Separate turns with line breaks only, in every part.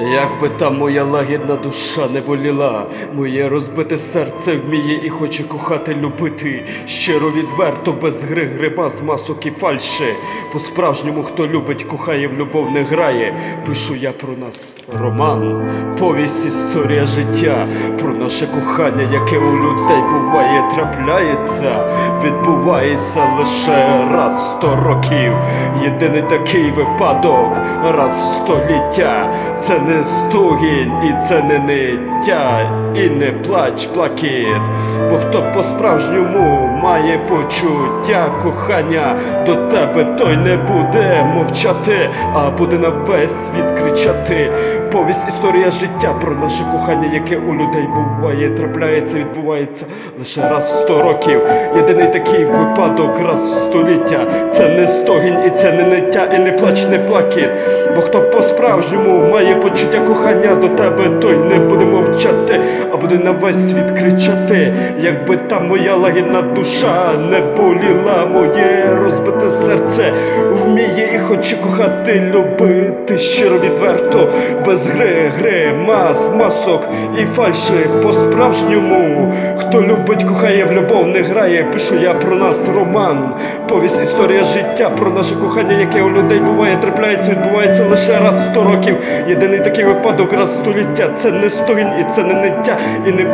Як би там моя лагідна душа не боліла, моє розбите серце вміє і хоче кохати, любити. Щиро відверто, без гри гриба з масок і фальши. По-справжньому, хто любить, кохає, в любов не грає. Пишу я про нас роман, повість, історія життя, про наше кохання, яке у людей буває, трапляється, відбувається лише раз в сто років. Єдиний такий випадок, раз в століття. Це не стогін і це не ниття, і не плач плакит. Бо хто по-справжньому має почуття кохання до тебе, той не буде мовчати, а буде на весь світ кричати. Повість історія життя про наше кохання, яке у людей буває, трапляється, відбувається лише раз в сто років. Єдиний такий випадок раз в століття. Це не стогін і це не ниття, і не плач, не плакит. Бо хто по-справжньому має почуття кохання до тебе, той не буде мовчати, а буде на весь світ кричати. Якби та моя лагідна душа не боліла, моє розбите серце хоче кохати, любити щиро відверто, без гри, гри, мас, масок і фальши по-справжньому. Хто любить, кохає, в любов не грає. Пишу я про нас роман. Повість історія життя про наше кохання, яке у людей буває, трапляється, відбувається лише раз сто років. Єдиний такий випадок раз століття. Це не стогін і це не ниття, і не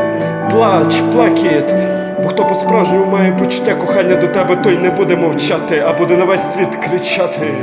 плач, плакіт. Бо хто по-справжньому має почуття кохання до тебе, той не буде мовчати, а буде на весь світ кричати.